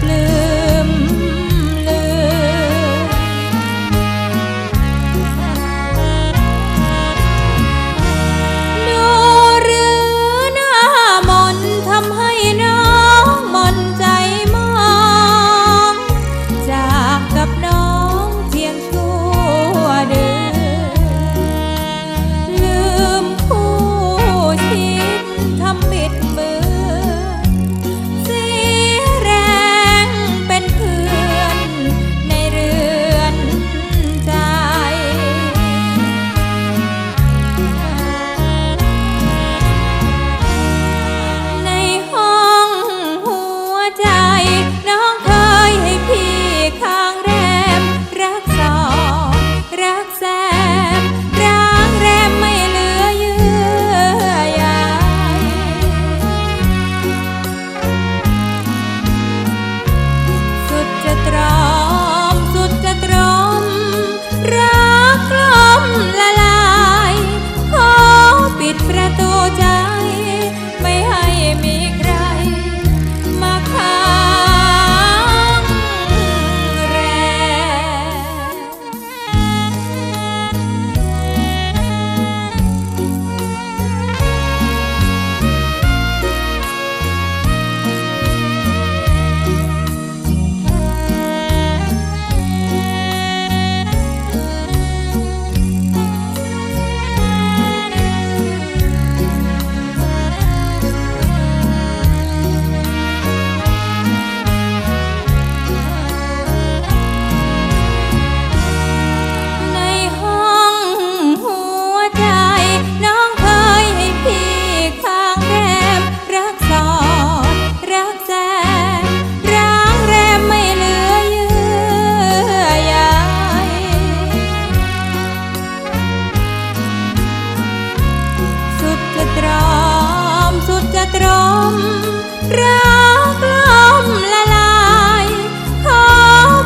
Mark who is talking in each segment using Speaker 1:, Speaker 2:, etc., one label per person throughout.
Speaker 1: Blue. กล้มไหล รักล้มละลายขอ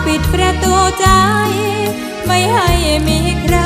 Speaker 1: ปิดประตูใจ ไม่ให้มีใคร